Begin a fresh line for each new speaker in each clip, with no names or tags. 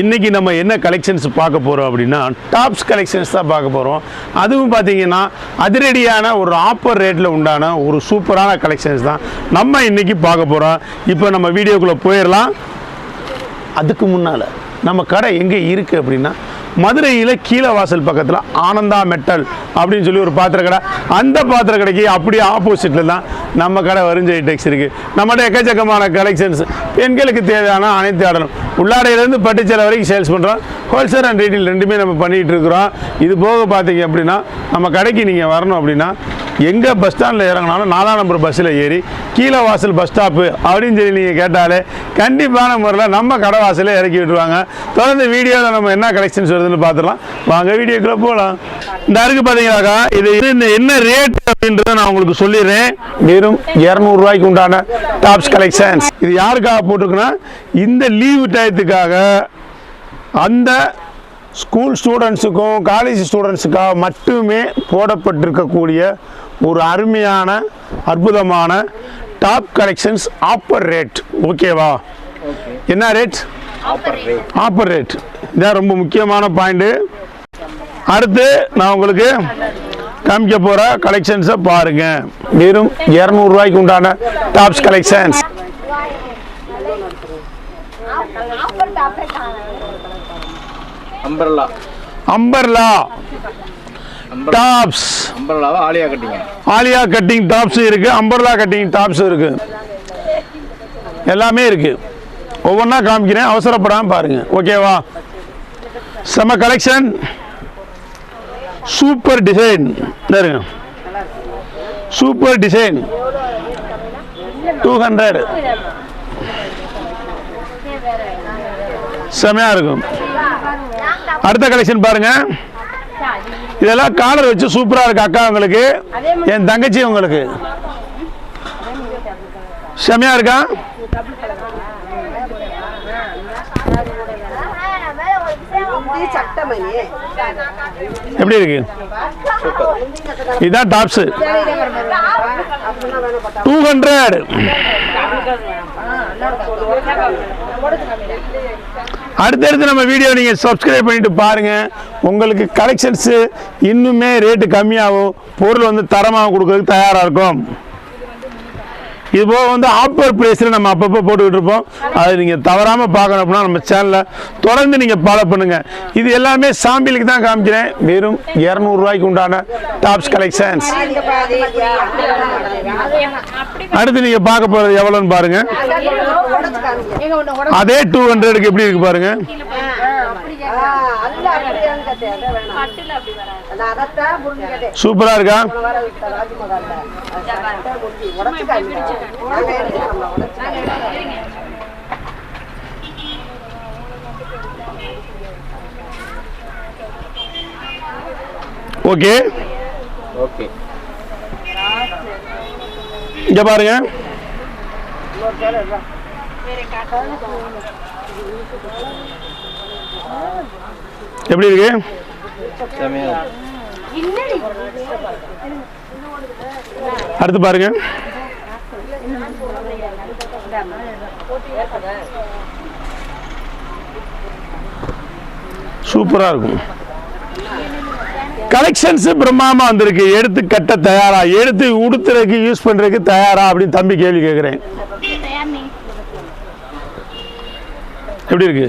இன்றைக்கி நம்ம என்ன கலெக்ஷன்ஸ் பார்க்க போகிறோம் அப்படின்னா டாப்ஸ் கலெக்ஷன்ஸ் தான் பார்க்க போகிறோம் அதுவும் பார்த்தீங்கன்னா அதிரடியான ஒரு ஆப்பர் ரேட்டில் உண்டான ஒரு சூப்பரான கலெக்ஷன்ஸ் தான் நம்ம இன்றைக்கி பார்க்க போகிறோம் இப்போ நம்ம வீடியோக்குள்ளே போயிடலாம். அதுக்கு முன்னால் நம்ம கடை எங்கே இருக்குது அப்படின்னா மதுரையில் கீழே வாசல் பக்கத்தில் ஆனந்தா மெட்டல் அப்படின்னு சொல்லி ஒரு பாத்திர கடை. அந்த பாத்திர கடைக்கு அப்படியே ஆப்போசிட்டில் தான் நம்ம கடை வருஞ்சை டெக்ஸ் இருக்குது நம்மகிட்ட எக்கச்சக்கமான கலெக்ஷன்ஸ் பெண்களுக்கு தேவையான அனைத்து ஆடலும். உள்ளாடையிலேருந்து பட்டுச்சேலை வரைக்கும் சேல்ஸ் பண்ணுறோம் ஹோல்சேல் அண்ட் ரீட்டைல் ரெண்டுமே நம்ம பண்ணிகிட்டு இருக்கிறோம். இது போக பார்த்தீங்க அப்படின்னா நம்ம கடைக்கு நீங்கள் வரணும் அப்படின்னா எங்கே பஸ் ஸ்டாண்டில் இறங்கினாலும் நாலாம் நம்பர் பஸ்ஸில் ஏறி கீழே வாசல் பஸ் ஸ்டாப்பு அப்படின்னு சொல்லி நீங்கள் கேட்டாலே கண்டிப்பான முறையில் நம்ம கடை வாசலே இறக்கி விட்டுருவாங்க. தொடர்ந்து வீடியோவில் நம்ம என்ன கலெக்ஷன்ஸ் வருதுன்னு பார்த்துலாம் வாங்க வீடியோக்குள்ளே போகலாம் இந்த அருக்கு பார்த்தீங்களாக்கா இது இது இந்த என்ன ரேட் அப்படின்றத நான் உங்களுக்கு சொல்லிடுறேன். வெறும் இரநூறுவாய்க்கு உண்டான டாப்ஸ் கலெக்ஷன்ஸ் இது யாருக்காக போட்டிருக்குன்னா இந்த லீவு டயத்துக்காக அந்த ஸ்கூல் ஸ்டூடெண்ட்ஸுக்கும் காலேஜ் ஸ்டூடெண்ட்ஸுக்காக மட்டுமே போடப்பட்டிருக்கக்கூடிய ஒரு அருமையான அற்புதமான டாப் கலெக்ஷன்ஸ் ஆப்பர் ரேட் ஓகேவா என்ன ரேட் ஆப்பர் ரேட் இதான் ரொம்ப முக்கியமான பாயிண்ட்டு அடுத்து நான் உங்களுக்கு காமிக்க போகிற கலெக்ஷன்ஸை பாருங்கள் வெறும் இரநூறுவாய்க்கு உண்டான tops collections
umbrella
umbrella tops
அம்பர்லாவா Alia கட்டிங்க
ஆலியா கட்டிங் டாப்ஸும் இருக்கு அம்பர்லா கட்டிங் டாப்ஸும் இருக்கு. எல்லாமே இருக்கு. ஒவ்வொன்றா காமிக்கிறேன் அவசரப்படாமல் பாருங்க. ஓகேவா செம கலெக்ஷன் சூப்பர் டிசைன் இருங்க. சூப்பர் டிசைன் டூ ஹண்ட்ரட் செமையா இருக்கும். அடுத்த கலெக்ஷன் பாருங்க. இதெல்லாம் காலர் வச்சு சூப்பரா இருக்கு அக்கா உங்களுக்கு. என் தங்கச்சி உங்களுக்கு. செமையா இருக்கா? எப்படி இருக்கு? இதுதான் டாப்ஸ் டூ ஹண்ட்ரட் அடுத்தடுத்து நம்ம வீடியோ நீங்கள் சப்ஸ்கிரைப் பண்ணிட்டு பாருங்க. உங்களுக்கு கலெக்ஷன்ஸு இன்னுமே ரேட்டு கம்மியாகவும் பொருள் வந்து தரமாக கொடுக்கறதுக்கு தயாராக இருக்கும். இது போக வந்து ஆஃபர் ப்ரைஸில் நம்ம அப்பப்போ போட்டுக்கிட்டு இருப்போம். அது நீங்கள் தவறாமல் பார்க்கணும் அப்படின்னா நம்ம சேனலில் தொடர்ந்து நீங்கள் ஃபாலோ பண்ணுங்கள் இது எல்லாமே சாம்பிளுக்கு தான் காமிக்கிறேன். வெறும் இரநூறுவாய்க்கு உண்டான டாப்ஸ் கலெக்ஷன்ஸ் அடுத்து நீங்கள் பார்க்க போகிறது எவ்வளோன்னு பாருங்கள் அதே டூ ஹண்ட்ரடுக்கு எப்படி இருக்கு பாருங்க. சூப்பரா இருக்கா? ஓகே.
ஓகே.
இங்க பாருங்க. எப்படி இருக்கு? அடுத்து பாருங்க. சூப்பரா இருக்கும். கலெக்ஷன்ஸ் பிரம்மாமா வந்திருக்கு. எடுத்து கட்ட தயாரா? எடுத்து உடுத்துறதுக்கு யூஸ் பண்றதுக்கு தயாரா? அப்படின்னு தம்பி கேள்வி கேட்குறேன் எப்படி இருக்கு.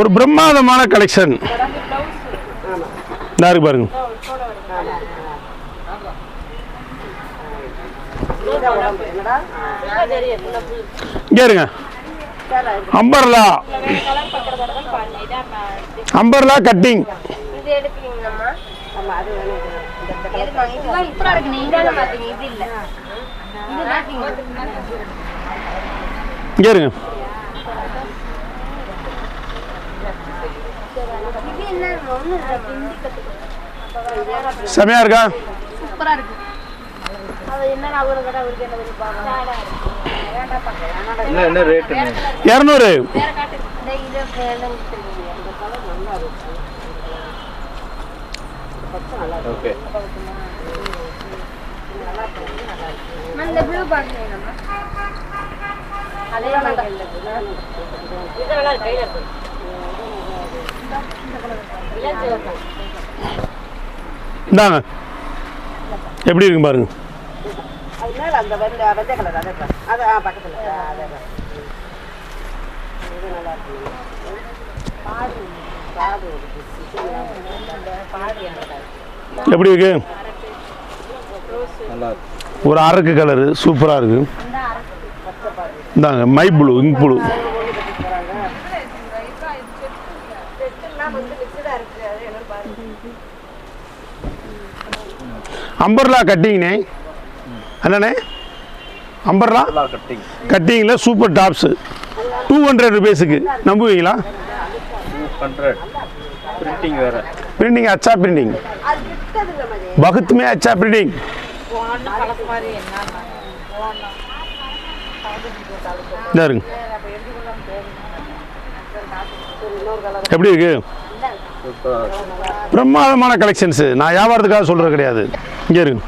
ஒரு பிரம்மாதமான கலெக்ஷன் இருக்கு பாருங்க. இங்க இருங்க. அம்பர்லா. Umbrella cutting.
இது எடுக்கிறீங்களாம்மா
செமையா இருக்கா?
சூப்பரா இருக்கு.
இரநூறு.
வேணும் அதே கையில இருக்கு
இந்தாங்க. எப்படி இருக்கு பாருங்க. எப்படி இருக்கு? ஒரு அரக்கு கலரு சூப்பராக இருக்கு. இந்தாங்க my blue ink blue umbrella கட்டிங்ண்ணே அண்ணனே அம்பர்லா? கட்டிங்கில் சூப்பர் டாப்ஸு. டூ ஹண்ட்ரட் ருபீஸுக்கு. நம்புவீங்களா?
பிரிண்டிங் வேறு.
பிரிண்டிங் அச்சா பிரிண்டிங். பகுத்துமே அச்சா பிரிண்டிங். இருங்க எப்படி இருக்கு?
சூப்பராக
பிரம்மாதமான கலெக்ஷன்ஸு நான் வியாபாரத்துக்காக சொல்கிறது கிடையாது. இங்கே இருக்கு.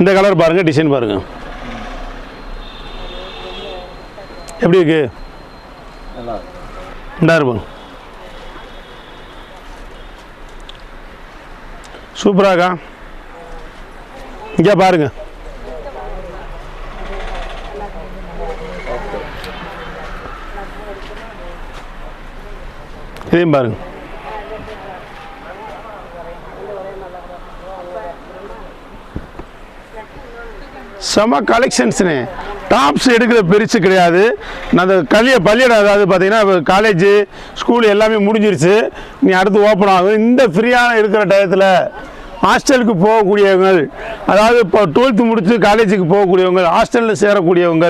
இந்த கலர் பாருங்கள் டிசைன் பாருங்கள் எப்படி இருக்கு?
நல்லா
இந்தா இருப்பாங்க சூப்பராக்கா இங்கே பாருங்கள் இதையும் பாருங்க. செம கலெக்ஷன்ஸ்னு டாப்ஸ் எடுக்கிற பெருசு கிடையாது. நான் அந்த கல்விய பள்ளியிடம் அதாவது பார்த்தீங்கன்னா காலேஜு ஸ்கூல் எல்லாமே முடிஞ்சிருச்சு. நீ அடுத்து ஓப்பன் ஆகும். இந்த ஃப்ரீயான இருக்கிற டயத்தில் ஹாஸ்டலுக்கு போகக்கூடியவங்க அதாவது இப்போ டுவெல்த்து முடித்து காலேஜுக்கு போகக்கூடியவங்க ஹாஸ்டலில் சேரக்கூடியவங்க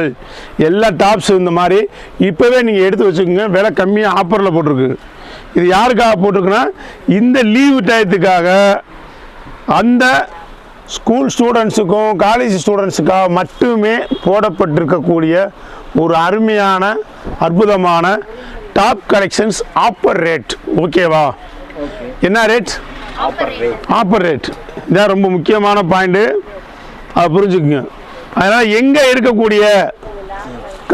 எல்லா டாப்ஸ் இந்த மாதிரி இப்போவே நீங்கள் எடுத்து வச்சுக்கோங்க. விலை கம்மியாக ஆஃபரில் போட்டிருக்கு. இது யாருக்காக போட்டிருக்குன்னா இந்த லீவு டயத்துக்காக அந்த ஸ்கூல் ஸ்டூடெண்ட்ஸுக்கும் காலேஜ் ஸ்டூடெண்ட்ஸுக்காக மட்டுமே போடப்பட்டிருக்கக்கூடிய ஒரு அருமையான அற்புதமான டாப் கலெக்ஷன்ஸ் ஆப்பர் ரேட் ஓகேவா
ஓகே
என்ன ரேட் ஆப்பர் ரேட் இதான் ரொம்ப முக்கியமான பாயிண்ட்டு அதை புரிஞ்சுக்குங்க. அதனால் எங்கே இருக்கக்கூடிய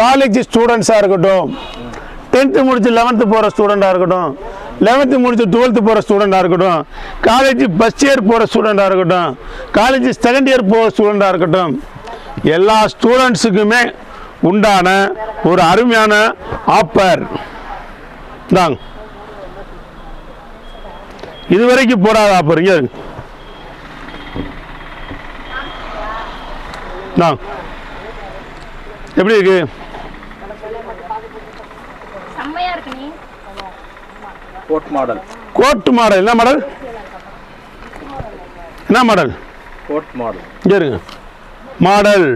காலேஜ் ஸ்டூடெண்ட்ஸாக இருக்கட்டும் டென்த்து முடிச்சு லெவன்த்து போகிற ஸ்டூடெண்ட்டாக இருக்கட்டும் லெவன்த்து முடித்து டுவெல்த்து போகிற ஸ்டூடெண்ட்டாக இருக்கட்டும். காலேஜ் ஃபஸ்ட் இயர் போகிற ஸ்டூடெண்ட்டாக இருக்கட்டும். காலேஜ் செகண்ட் இயர் போகிற ஸ்டூடெண்ட்டாக இருக்கட்டும். எல்லா ஸ்டூடெண்ட்ஸுக்குமே உண்டான ஒரு அருமையான ஆப்பர் தாங்க இதுவரைக்கும் போடாத ஆப்பர் இங்கே தாங்க எப்படி இருக்கு
செம்மையா இருக்கு நீ
கோட் மாடல்
கோட் மாடல் என்ன மாடல் என்ன மாடல்
கோட் மாடல்
இங்கே இருங்க. மாடல்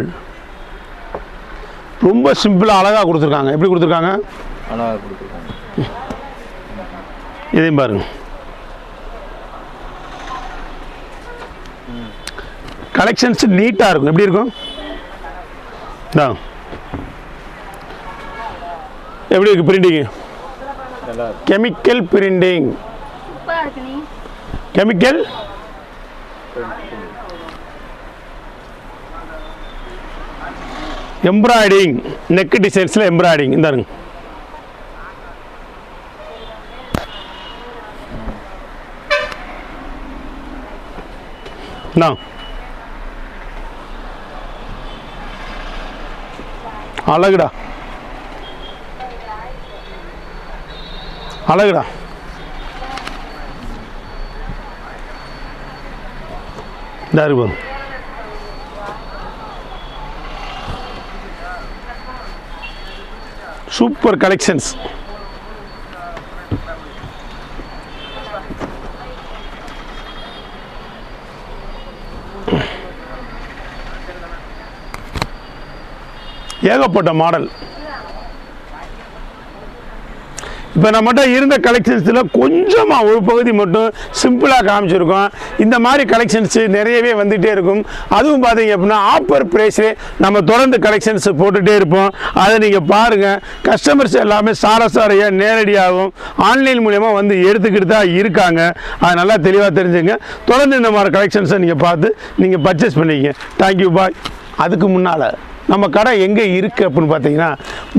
ரொம்ப சிம்பிளாக அழகாக கொடுத்துருக்காங்க. எப்படி கொடுத்துருக்காங்க?
ஆனால் கொடுத்துருக்காங்க.
இதையும் பாருங்க. கலெக்ஷன்ஸ் நீட்டாக இருக்கும். எப்படி இருக்கும்? இந்தா. எப்படி இருக்கு printing chemical printing chemical embroidering neck டிசைன்ஸில் எம்ப்ராய்டிங் இந்தாருங்க. இந்தா. அழகுடா. அழகுடா இந்த இருக்கு பாருங்க. சூப்பர் கலெக்ஷன்ஸ் ஏகப்பட்ட மாடல் இப்போ நம்மகிட்ட இருந்த கலெக்ஷன்ஸில் கொஞ்சமாக ஒரு பகுதி மட்டும் சிம்பிளாக காமிச்சிருக்கோம். இந்த மாதிரி கலெக்ஷன்ஸ் நிறையவே வந்துகிட்டே இருக்கும். அதுவும் பார்த்தீங்க அப்படின்னா ஆஃபர் ப்ரைஸ்லே நம்ம தொடர்ந்து கலெக்ஷன்ஸ் போட்டுகிட்டே இருப்போம். அதை நீங்கள் பாருங்கள் கஸ்டமர்ஸ் எல்லாமே சாரசாரையாக நேரடியாகவும் ஆன்லைன் மூலயமா வந்து எடுத்துக்கிட்டு தான் இருக்காங்க. அது நல்லா தெளிவாக தெரிஞ்சுங்க. தொடர்ந்து இந்த மாதிரி கலெக்ஷன்ஸை நீங்கள் பார்த்து நீங்கள் பர்ச்சேஸ் பண்ணிக்கங்க. தேங்க்யூ பாய் அதுக்கு முன்னால் நம்ம கடை எங்கே இருக்குது அப்படின்னு பார்த்தீங்கன்னா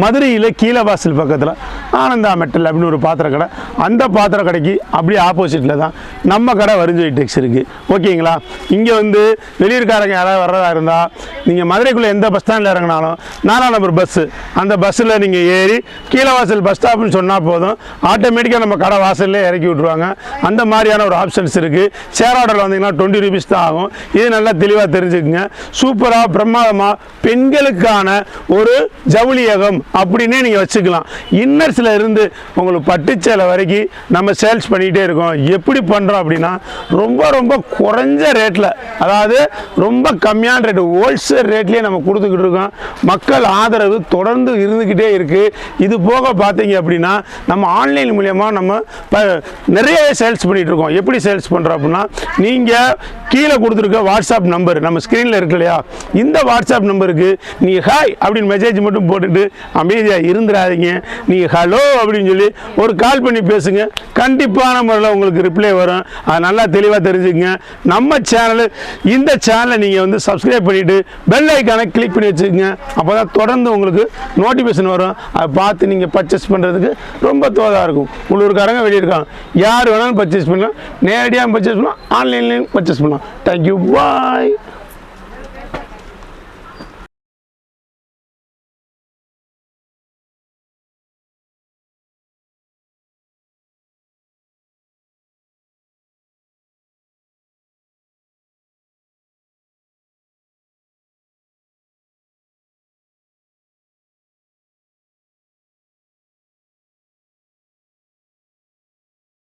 மதுரையில் கீழவாசல் பக்கத்தில் ஆனந்தா மெட்டல் அப்படின்னு ஒரு பாத்திர கடை. அந்த பாத்திர கடைக்கு அப்படியே ஆப்போசிட்டில் தான் நம்ம கடை வரிஞ்சொலி டெக்ஸ் இருக்குது ஓகேங்களா இங்கே வந்து வெளியூர்காரங்க யாராவது வர்றதா இருந்தால் நீங்கள் மதுரைக்குள்ளே எந்த பஸ் ஸ்டாண்டில் இறங்கினாலும் நாலாம் நம்பர் பஸ்ஸு அந்த பஸ்ஸில் நீங்கள் ஏறி கீழவாசல் பஸ் ஸ்டாப்னு சொன்னால் போதும். ஆட்டோமேட்டிக்காக நம்ம கடை வாசல்லே இறக்கி விட்ருவாங்க அந்த மாதிரியான ஒரு ஆப்ஷன்ஸ் இருக்குது ஷேர் ஆர்டரில் வந்தீங்கன்னா டுவெண்ட்டி ருபீஸ் தான் ஆகும். இது நல்லா தெளிவாக தெரிஞ்சுக்குங்க. சூப்பராக பிரமாதமாக பெண்களுக்கான ஒரு ஜவுளியகம் அப்படின்னே நீங்கள் வச்சுக்கலாம். இன்னர்ஸில் இருந்து உங்களுக்கு பட்டுச்சேலை வரைக்கும் நம்ம சேல்ஸ் பண்ணிக்கிட்டே இருக்கோம். எப்படி பண்ணுறோம் அப்படின்னா ரொம்ப ரொம்ப குறைஞ்ச ரேட்டில் அதாவது ரொம்ப கம்மியான ரேட்டு ஹோல்சேல் ரேட்லேயே நம்ம கொடுத்துக்கிட்டு இருக்கோம். மக்கள் ஆதரவு தொடர்ந்து இருந்துக்கிட்டே இருக்குது இது போக பார்த்தீங்க அப்படின்னா நம்ம ஆன்லைன் மூலயமா நம்ம நிறைய சேல்ஸ் பண்ணிகிட்டு இருக்கோம். எப்படி சேல்ஸ் பண்ணுறோம் அப்படின்னா நீங்கள் கீழே கொடுத்துருக்க வாட்ஸ்அப் நம்பர் நம்ம ஸ்க்ரீனில் இருக்கு இல்லையா? இந்த வாட்ஸ்அப் நம்பருக்கு நீங்கள் ஹாய் அப்படின்னு மெசேஜ் மட்டும் போட்டுட்டு அமைதியாக இருந்துடாதீங்க நீங்கள் ஹலோ அப்படின்னு சொல்லி ஒரு கால் பண்ணி பேசுங்க. கண்டிப்பான முறையில் உங்களுக்கு ரிப்ளை வரும். அது நல்லா தெளிவாக தெரிஞ்சுக்கங்க. நம்ம சேனல் இந்த சேனலை நீங்கள் வந்து சப்ஸ்கிரைப் பண்ணிவிட்டு பெல் ஐக்கானை கிளிக் பண்ணி வச்சுக்கோங்க. அப்போ தான் தொடர்ந்து உங்களுக்கு நோட்டிஃபிகேஷன் வரும். அதை பார்த்து நீங்கள் பர்ச்சேஸ் பண்ணுறதுக்கு ரொம்ப தோதாக இருக்கும். உள்ளூர்காரங்க வெளியிருக்காங்க யார் வேணாலும் பர்ச்சேஸ் பண்ணலாம். நேரடியாக பர்ச்சேஸ் பண்ணலாம். ஆன்லைன்லேயும் பர்ச்சேஸ் பண்ணலாம். Thank you bye